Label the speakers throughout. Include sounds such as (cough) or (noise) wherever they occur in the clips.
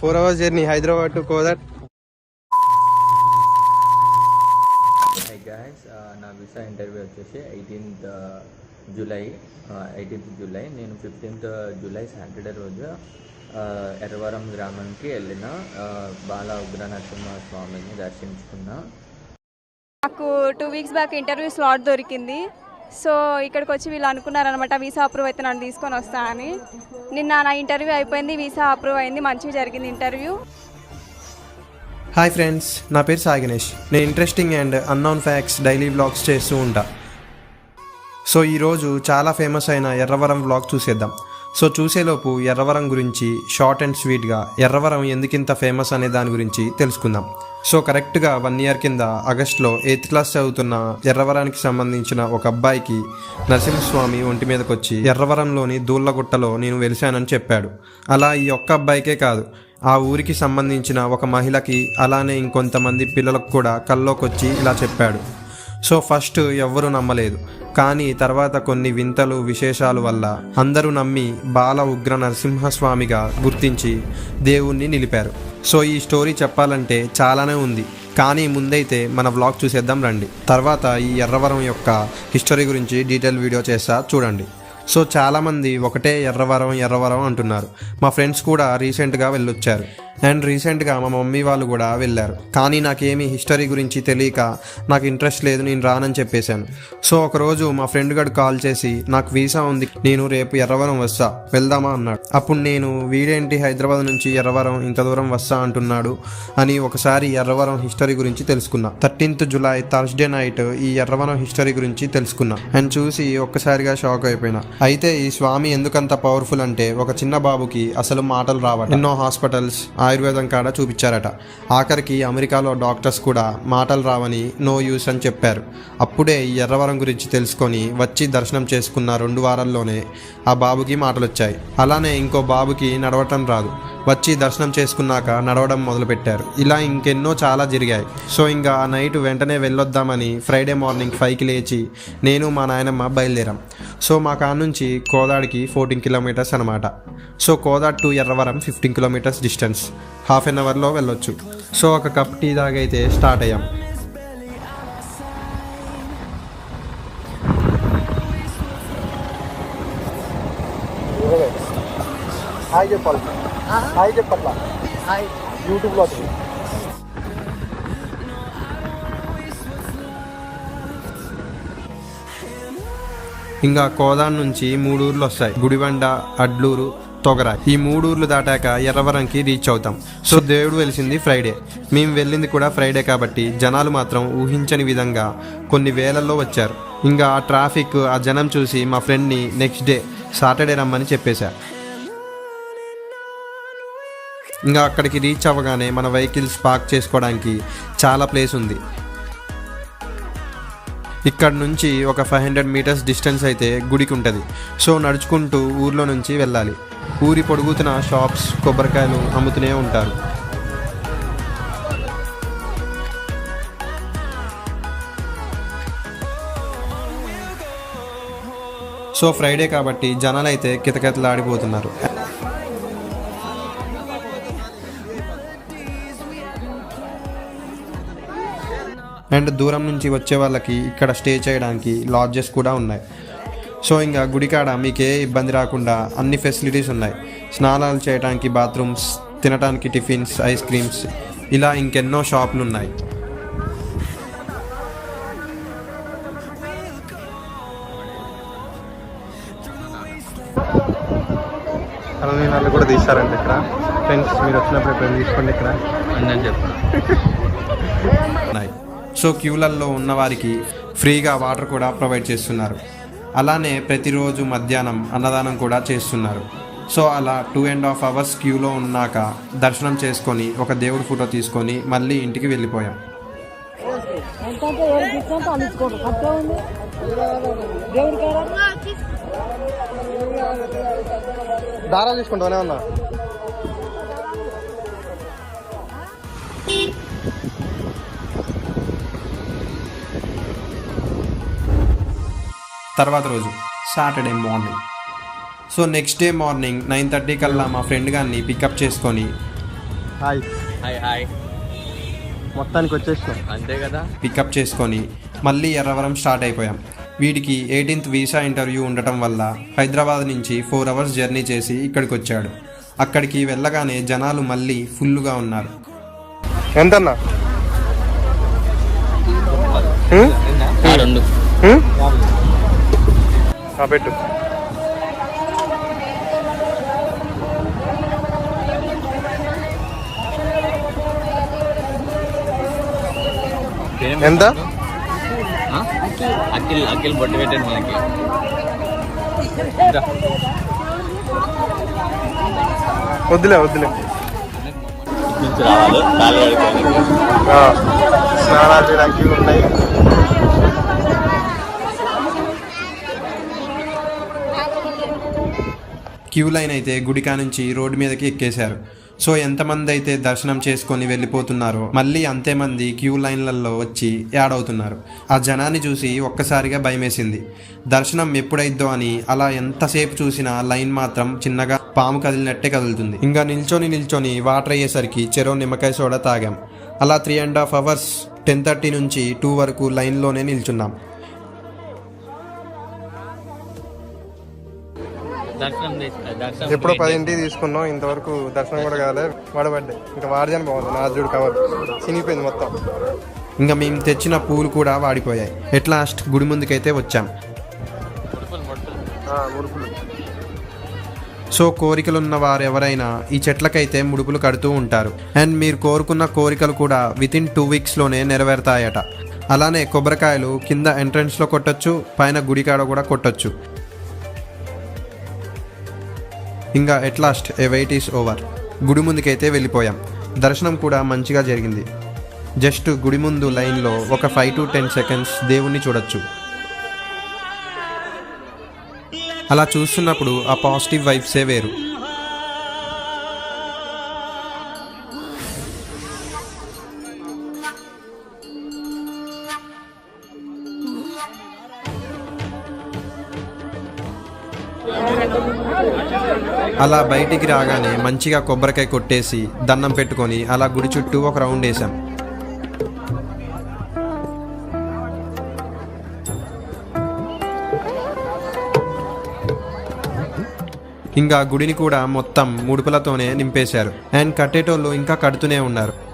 Speaker 1: Four hours journey Hyderabad to Kodad
Speaker 2: hi guys నా visa interview వచ్చేసి eighteenth July eighteenth July నేను fifteenth July Saturday రోజు ఆ, ఎర్రవరం గ్రామానికి వెళ్ళిన ఆ, బాల ఉగ్ర నరసింహ స్వామిని దర్శించుకున్నా.
Speaker 3: నాకు two weeks back interview slot దొరికింది. సో ఇక్కడికి వచ్చి వీళ్ళు అనుకున్నారనమాట వీసా అప్రూవ్ అయితే నన్ను తీసుకొని వస్తా అని. నిన్న నా ఇంటర్వ్యూ అయిపోయింది వీసా అప్రూవ్ అయింది మంచిగా జరిగింది ఇంటర్వ్యూ.
Speaker 1: హాయ్ ఫ్రెండ్స్ నా పేరు సాయి గణేష్. నేను interesting and unknown facts daily vlogs చేస్తూ ఉంటా. సో ఈరోజు చాలా ఫేమస్ అయిన ఎర్రవరం వ్లాగ్ చూసేద్దాం. సో చూసేలోపు ఎర్రవరం గురించి షార్ట్ అండ్ స్వీట్గా ఎర్రవరం ఎందుకింత ఫేమస్ అనే దాని గురించి తెలుసుకుందాం. సో కరెక్ట్గా వన్ ఇయర్ కింద ఆగస్ట్లో ఎయిత్ క్లాస్ చదువుతున్న ఎర్రవరానికి సంబంధించిన ఒక అబ్బాయికి నరసింహస్వామి ఒంటి మీదకి వచ్చి ఎర్రవరంలోని దూళ్ళగుట్టలో నేను వెలిశానని చెప్పాడు. అలా ఈ ఒక్క అబ్బాయికే కాదు. ఆ ఊరికి సంబంధించిన ఒక మహిళకి అలానే ఇంకొంతమంది పిల్లలకు కూడా కల్లోకొచ్చి ఇలా చెప్పాడు. సో ఫస్ట్ ఎవ్వరూ నమ్మలేదు. కానీ తర్వాత కొన్ని వింతలు విశేషాలు వల్ల అందరూ నమ్మి బాల ఉగ్ర నరసింహస్వామిగా గుర్తించి దేవుణ్ణి నిలిపారు. సో ఈ స్టోరీ చెప్పాలంటే చాలానే ఉంది. కానీ ముందైతే మన వ్లాగ్ చూసేద్దాం రండి. తర్వాత ఈ ఎర్రవరం యొక్క హిస్టరీ గురించి డీటెయిల్ వీడియో చేస్తా చూడండి. సో చాలామంది ఒకటే ఎర్రవరం ఎర్రవరం అంటున్నారు. మా ఫ్రెండ్స్ కూడా రీసెంట్గా వెళ్ళొచ్చారు. అండ్ రీసెంట్గా మా మమ్మీ వాళ్ళు కూడా వెళ్ళారు. కానీ నాకేమి హిస్టరీ గురించి తెలియక నాకు ఇంట్రెస్ట్ లేదు నేను రానని చెప్పేశాను. సో ఒకరోజు మా ఫ్రెండ్ గడు కాల్ చేసి నాకు వీసా ఉంది నేను రేపు ఎర్రవరం వస్తా వెళ్దామా? అన్నాడు. అప్పుడు నేను వీడేంటి హైదరాబాద్ నుంచి ఎర్రవరం ఇంత దూరం వస్తా అంటున్నాడు? అని ఒకసారి ఎర్రవరం హిస్టరీ గురించి తెలుసుకున్నా. థర్టీన్త్ జులై థర్స్డే నైట్ ఈ ఎర్రవరం హిస్టరీ గురించి తెలుసుకున్నా. అండ్ చూసి ఒక్కసారిగా షాక్ అయిపోయినా. అయితే ఈ స్వామి ఎందుకంత పవర్ఫుల్ అంటే ఒక చిన్న బాబుకి అసలు మాటలు రావట. ఎన్నో హాస్పిటల్స్ ఆయుర్వేదం కాడ చూపించారట. ఆఖరికి అమెరికాలో డాక్టర్స్ కూడా మాటలు రావని నో యూస్ అని చెప్పారు. అప్పుడే ఈ ఎర్రవరం గురించి తెలుసుకొని వచ్చి దర్శనం చేసుకున్న రెండు వారాల్లోనే ఆ బాబుకి మాటలు వచ్చాయి అలానే ఇంకో బాబుకి నడవటం రాదు. వచ్చి దర్శనం చేసుకున్నాక నడవడం మొదలుపెట్టారు. ఇలా ఇంకెన్నో చాలా జరిగాయి. సో ఇంకా ఆ నైట్ వెంటనే వెళ్ళొద్దామని ఫ్రైడే మార్నింగ్ ఫైవ్కి లేచి నేను మా నాయనమ్మ బయలుదేరాం. సో మా కాడ నుంచి కోదాడికి ఫోర్టీన్ కిలోమీటర్స్ అనమాట so Kodad to Erravaram fifteen kilometres distance. Half an అవర్లో వెళ్ళొచ్చు. సో ఒక కప్ టీ దాగైతే స్టార్ట్ అయ్యాం. హాయ్ చెప్పాలి. హాయ్ చెప్పట్లా? హాయ్. యూట్యూబ్లో ఇంకా కోదాన్ నుంచి మూడు ఊర్లు వస్తాయి. గుడిబండ అడ్లూరు తొగర ఈ మూడు ఊర్లు దాటాక ఎర్రవరంకి రీచ్ అవుతాం. సో దేవుడు వెలిసింది ఫ్రైడే. మేము వెళ్ళింది కూడా ఫ్రైడే కాబట్టి జనాలు మాత్రం ఊహించని విధంగా కొన్ని వేలల్లో వచ్చారు. ఇంకా ఆ ట్రాఫిక్ ఆ జనం చూసి మా ఫ్రెండ్ని నెక్స్ట్ డే సాటర్డే రమ్మని చెప్పేశా. ఇంకా అక్కడికి రీచ్ అవ్వగానే మన వెహికల్స్ పార్క్ చేసుకోవడానికి చాలా ప్లేస్ ఉంది. ఇక్కడ నుంచి ఒక ఫైవ్ హండ్రెడ్ మీటర్స్ డిస్టెన్స్ అయితే గుడికి ఉంటుంది. సో నడుచుకుంటూ ఊర్లో నుంచి వెళ్ళాలి. ఊరి పొడుగుతున్న షాప్స్ కొబ్బరికాయలు అమ్ముతూనే ఉంటారు. సో ఫ్రైడే కాబట్టి జనాలు అయితే కితకితలాడిపోతున్నారు. అండ్ దూరం నుంచి వచ్చే వాళ్ళకి ఇక్కడ స్టే చేయడానికి లాడ్జెస్ కూడా ఉన్నాయి. సో ఇంకా గుడికాడ మీకు ఏ ఇబ్బంది రాకుండా అన్ని ఫెసిలిటీస్ ఉన్నాయి. స్నానాలు చేయడానికి బాత్రూమ్స్ తినడానికి టిఫిన్స్ ఐస్ క్రీమ్స్ ఇలా ఇంకెన్నో షాపులు ఉన్నాయి. వాళ్ళు కూడా తీస్తారండి ఇక్కడ. ఫ్రెండ్స్ మీరు వచ్చినప్పుడు ఎప్పుడు తీసుకోండి ఇక్కడ.
Speaker 2: అని చెప్పాను (laughs)
Speaker 1: ఉన్నాయి. సో క్యూలల్లో ఉన్నవారికి ఫ్రీగా వాటర్ కూడా ప్రొవైడ్ చేస్తున్నారు. అలానే ప్రతిరోజు మధ్యాహ్నం అన్నదానం కూడా చేస్తున్నారు. సో అలా టూ అండ్ హాఫ్ అవర్స్ క్యూలో ఉన్నాక దర్శనం చేసుకొని ఒక దేవుడి ఫోటో తీసుకొని మళ్ళీ ఇంటికి వెళ్ళిపోయాం. దారాలు తీసుకుంటానే ఉన్నా తర్వాత రోజు Saturday morning so next day morning nine thirty కల్లా మా ఫ్రెండ్ గారిని పికప్ చేసుకొని హాయ్
Speaker 2: హాయ్ హాయ్
Speaker 1: మొత్తానికి వచ్చేసిన.
Speaker 2: అంతే కదా?
Speaker 1: పికప్ చేసుకొని మళ్ళీ ఎర్రవరం స్టార్ట్ అయిపోయాం. వీడికి ఎయిటీన్త్ వీసా ఇంటర్వ్యూ ఉండటం వల్ల హైదరాబాద్ నుంచి ఫోర్ అవర్స్ జర్నీ చేసి ఇక్కడికి వచ్చాడు. అక్కడికి వెళ్ళగానే జనాలు మళ్ళీ ఫుల్గా ఉన్నారు.
Speaker 4: ఎంతన్నా?
Speaker 2: రెండు.
Speaker 4: పెట్టు. ఎంత?
Speaker 2: అఖిల్ అఖిల్ బొట్టు పెట్టండి మనకి.
Speaker 4: వద్దులే వద్దులే. స్నానాలు చేయడానికి ఉన్నాయి.
Speaker 1: క్యూ లైన్ అయితే గుడికా నుంచి రోడ్డు మీదకి ఎక్కేశారు. సో ఎంతమంది అయితే దర్శనం చేసుకొని వెళ్ళిపోతున్నారో మళ్ళీ అంతే మంది క్యూ లైన్లలో వచ్చి యాడ్ అవుతున్నారు ఆ జనాన్ని చూసి ఒక్కసారిగా భయమేసింది. దర్శనం ఎప్పుడైద్దో అని అలా ఎంతసేపు చూసినా లైన్ మాత్రం చిన్నగా పాము కదిలినట్టే కదులుతుంది. ఇంకా నిల్చొని నిల్చొని వాటర్ అయ్యేసరికి చెరో నిమ్మకాయ సోడా తాగాం. అలా three and half hours ten thirty నుంచి టూ వరకు లైన్లోనే నిల్చున్నాం.
Speaker 4: ఎప్పుడో పదింటికి తీసుకున్నాం. ఇంతవరకు దర్శనం కూడా కాలే. వాడబడ్డాయి ఇంకా వాడిజాని బాగుంది. నా చూడు కవర్ చినిగిపోయింది మొత్తం.
Speaker 1: ఇంకా మేము తెచ్చిన పూలు కూడా వాడిపోయాయి. ఎట్ లాస్ట్ గుడి ముందుకైతే వచ్చాం. సో కోరికలున్న వారు ఎవరైనా ఈ చెట్లకైతే ముడుపులు కడుతూ ఉంటారు. అండ్ మీరు కోరుకున్న కోరికలు కూడా విత్ ఇన్ టూ వీక్స్లోనే నెరవేరుతాయట. అలానే కొబ్బరికాయలు కింద ఎంట్రన్స్లో కొట్టొచ్చు పైన గుడికాడ కూడా కొట్టొచ్చు. ఇంకా at last a wait is over గుడి ముందుకైతే వెళ్ళిపోయాం. దర్శనం కూడా మంచిగా జరిగింది. జస్ట్ గుడి ముందు లైన్లో ఒక ఫైవ్ టు టెన్ సెకండ్స్ దేవుణ్ణి చూడొచ్చు. అలా చూస్తున్నప్పుడు ఆ పాజిటివ్ వైబ్సే వేరు. అలా బయటికి రాగానే మంచిగా కొబ్బరికాయ కొట్టేసి దండం పెట్టుకొని అలా గుడి చుట్టూ ఒక రౌండ్ వేసాం ఇంకా గుడిని కూడా మొత్తం ముడుపులతోనే నింపేశారు. అండ్ కట్టేటోళ్ళు ఇంకా కడుతూనే ఉన్నారు.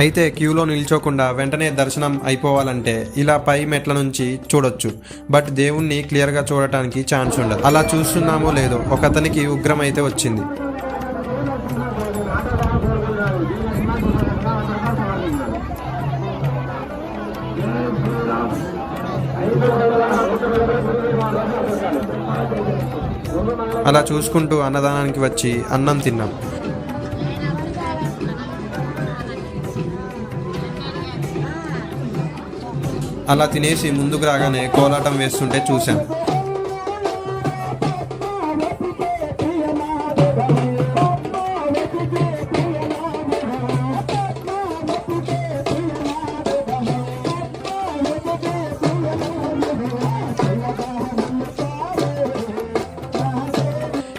Speaker 1: అయితే క్యూలో నిల్చోకుండా వెంటనే దర్శనం అయిపోవాలంటే ఇలా పై మెట్ల నుంచి చూడొచ్చు. బట్ దేవుణ్ణి క్లియర్గా చూడటానికి ఛాన్స్ ఉండదు. అలా చూస్తున్నామో లేదో ఒకతనికి ఉగ్రం అయితే వచ్చింది. అలా చూసుకుంటూ అన్నదానానికి వచ్చి అన్నం తిన్నాం. అలా తినేసి ముందుకు రాగానే కోలాటం వేస్తుంటే చూశాను.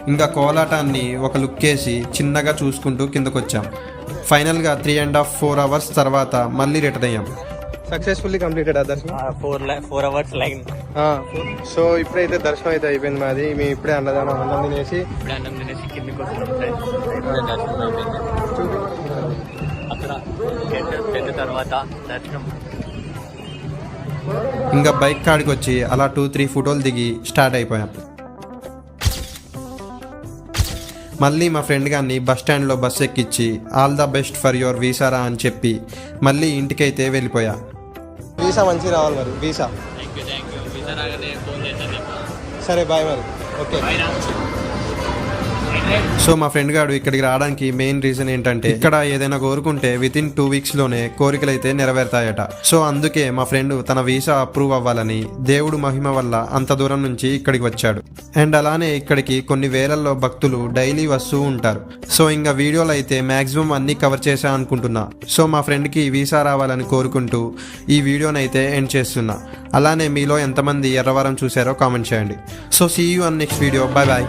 Speaker 1: ఇంకా కోలాటాన్ని ఒక లుక్ వేసి చిన్నగా చూసుకుంటూ కిందకొచ్చాం. ఫైనల్గా three and half four hours తర్వాత మళ్ళీ రిటర్న్ అయ్యాం.
Speaker 4: సక్సెస్ఫుల్లీ కంప్లీటెడ్ ఆ దర్శనం
Speaker 2: four four hours line
Speaker 4: so ఇప్పుడైతే దర్శనం అయితే అయిపోయింది మాది. మేము ఇప్పుడే అన్నదానం అన్నం తినేసి.
Speaker 2: ఇప్పుడు అన్నం తినేసి కిందకి అక్కడ తర్వాత దర్శనం.
Speaker 1: ఇంకా బైక్ కాడికి వచ్చి అలా టూ త్రీ ఫోటోలు దిగి స్టార్ట్ అయిపోయాం. మళ్ళీ మా ఫ్రెండ్ గారిని బస్ స్టాండ్లో బస్ ఎక్కించి all the best for your వీసారా అని చెప్పి మళ్ళీ ఇంటికైతే వెళ్ళిపోయా.
Speaker 4: వీసా మంచిగా రావాలి మరి వీసా. సరే బాయ్ మరి. ఓకే
Speaker 1: సో మా ఫ్రెండ్ గారు ఇక్కడికి రావడానికి మెయిన్ రీజన్ ఏంటంటే ఇక్కడ ఏదైనా కోరుకుంటే విత్ ఇన్ టూ వీక్స్లోనే కోరికలు అయితే నెరవేరుతాయట. సో అందుకే మా ఫ్రెండ్ తన వీసా అప్రూవ్ అవ్వాలని దేవుడు మహిమ వల్ల అంత దూరం నుంచి ఇక్కడికి వచ్చాడు. అండ్ అలానే ఇక్కడికి కొన్ని వేలల్లో భక్తులు డైలీ వస్తూ ఉంటారు. సో ఇంకా వీడియోలు అయితే మాక్సిమం అన్ని కవర్ చేశా అనుకుంటున్నా. సో మా ఫ్రెండ్కి వీసా రావాలని కోరుకుంటూ ఈ వీడియోని అయితే ఎండ్ చేస్తున్నా. అలానే మీలో ఎంతమంది ఎర్రవరం చూసారో కామెంట్ చేయండి. So see you on next video bye bye